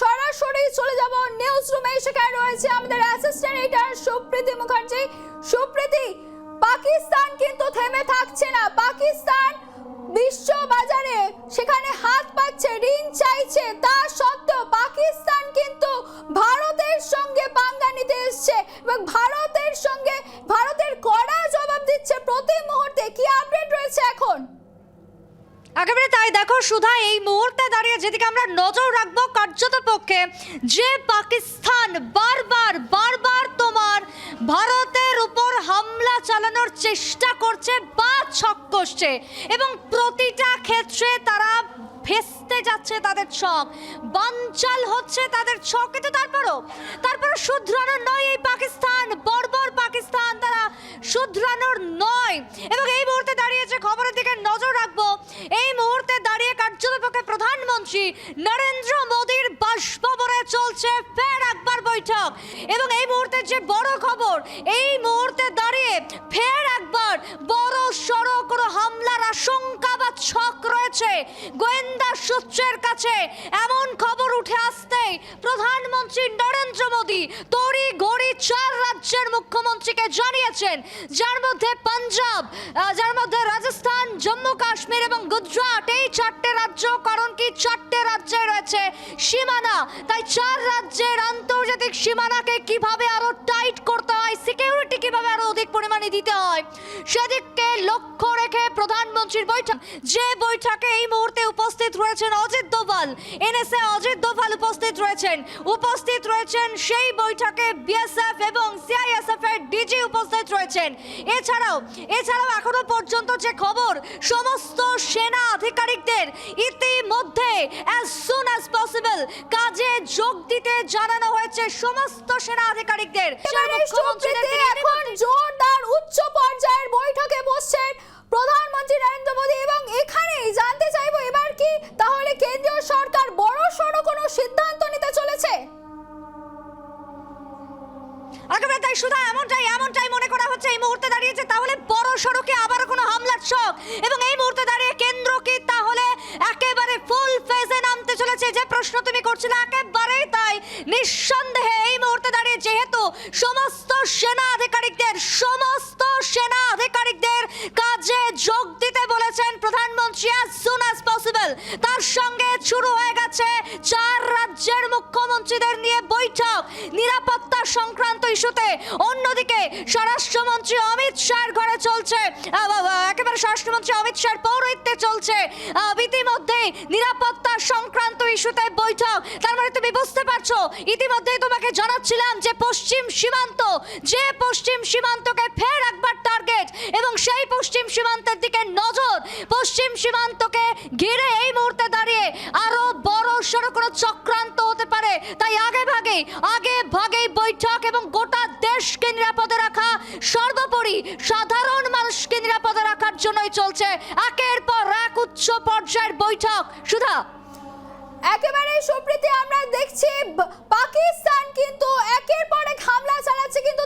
সরাসরি চলে যাব নিউজ রুমে সেখানে রয়েছে আমাদের অ্যাসিস্ট্যান্ট এডিটর সুপ্রীতি মুখার্জি। সুপ্রীতি, পাকিস্তান কিন্তু থেমে থাকছে না। পাকিস্তান বিশ্ব বাজারে সেখানে হাত পাচ্ছে, ঋণ চাইছে সুধা, এই মুহূর্তে দাঁড়িয়ে যেদিকে আমরা নজর রাখব কার্যত পক্ষে, যে পাকিস্তান বারবার বারবার তোমার ভারতের উপর হামলা চালানোর চেষ্টা করছে বা ছক কষছে এবং প্রতিটা ক্ষেত্রে তারা ভেস্তে যাচ্ছে তাদের ছক, বানচাল হচ্ছে তাদের ছক। কিন্তু তারপরও তারপরও শুধরানোর নয় এই পাকিস্তান বর্বর পাকিস্তান তারা শুধরানোর নয় এবং এই মুহূর্তে দাঁড়িয়ে যে খবরের দিকে নজর রাখব এই মুহূর্তে দাঁড়িয়ে কার্যকরপক্ষে প্রধানমন্ত্রী নরেন্দ্র মোদীর বাসভবনে চলছে ফের একবার বৈঠক। এবং এই মুহূর্তে যে বড় খবর, এই মুহূর্তে দাঁড়িয়ে ফের একবার বড় সড়ক হামলার আশঙ্কা ছক রয়েছে। গোয়েন্দা সূত্রের কাছে এমন খবর উঠে আসতেই প্রধানমন্ত্রী নরেন্দ্র মোদী তড়ি ঘড়ি চার রাজ্যের মুখ্যমন্ত্রীকে জানিয়েছেন। যার মধ্যে পাঞ্জাব যার মধ্যে রাজস্থান, জম্মু, কাশ্মীর এবং গুজরাট এই চারটে রাজ্য, কারণ কি চারটে রাজ্যে রয়েছে সীমানা। তাই চার রাজ্যের আন্তর্জাতিক সীমানাকে কীভাবে আরও টাইট করতে হয় সিকিউরিটি কীভাবে অধিক পরিমাণে দিতে হয়। সেদিককে লক্ষ্য রেখে প্রধানমন্ত্রীর বৈঠক। যে বৈঠকে এই মুহূর্তে উপস্থিত রয়েছেন অজিত দোভাল এনএসএ অজিত দোভাল উপস্থিত রয়েছেন। উপস্থিত রয়েছেন সেই বৈঠকে বিএসএফ এবং সিআইএসএফ এর ডিজি উপস্থিত রয়েছেন। এছাড়াও এছাড়াও এখনও পর্যন্ত যে খবর সমস্ত সেনা আধিকারিকদের ইতিমধ্যে অ্যাজ সুন অ্যাজ পসিবল কাজে যোগ দিতে জানানো হয়েছে সমস্ত সেনা আধিকারিকদের। এবারে মুখ্যমন্ত্রীদের একেবারে তাই শুধু এমনটাই এমনটাই মনে করা হচ্ছে। এই মুহূর্তে দাঁড়িয়েছে তাহলে বড় সড়কে আবার কোনো হামলার শখ। এবং এই মুহূর্তে দাঁড়িয়ে কেন্দ্র কি তাহলে একেবারে ফুল ফেজে নামতে চলেছে? যে প্রশ্ন তুমি করছিলে, একেবারেই তাই। নিঃসন্দেহে এই মুহূর্তে দাঁড়িয়ে যেহেতু সমস্ত সেনা আধিকারিকদের, সমস্ত সেনা আধিকারিকদের কাজে যোগ দিতে বলেছেন প্রধানমন্ত্রী soon possible তার সঙ্গে শুরু হয়ে গেছে চার রাজ্যের মুখ্যমন্ত্রীদের নিয়ে বৈঠক। নিরাপত্তা সংক্রান্ত ইস্যুতে অন্যদিকে স্বরাষ্ট্রমন্ত্রী অমিত শাহর ঘরে চলছে। একেবারে স্বরাষ্ট্রমন্ত্রী অমিত শাহর পৌরহিত্যে চলছে। ইতিমধ্যে নিরাপত্তা সংক্রান্ত ইস্যুতে বৈঠক। তার মানে তুমি বুঝতে পারছ, ইতিমধ্যেই তোমাকে জানাচ্ছিলাম যে পশ্চিম সীমান্ত, যে পশ্চিম সীমান্তকে ফের একবার টার্গেট এবং সেই পশ্চিম সীমান্তের দিকে নজর। পশ্চিম সীমান্তকে আরও কোনো চক্রান্ত হতে পারে। তাই আগে ভাগে আগে ভাগেই বৈঠক এবং গোটা দেশকে নিরাপদে রাখা সর্বোপরি সাধারণ মানুষকে নিরাপদে রাখার জন্যই চলছে। একের পর এক উচ্চ পর্যায়ের বৈঠক। সুধা? একেবারে সুপ্রীতি, আমরা দেখছি পাকিস্তান কিন্তু একের পর এক হামলা চালাচ্ছে, কিন্তু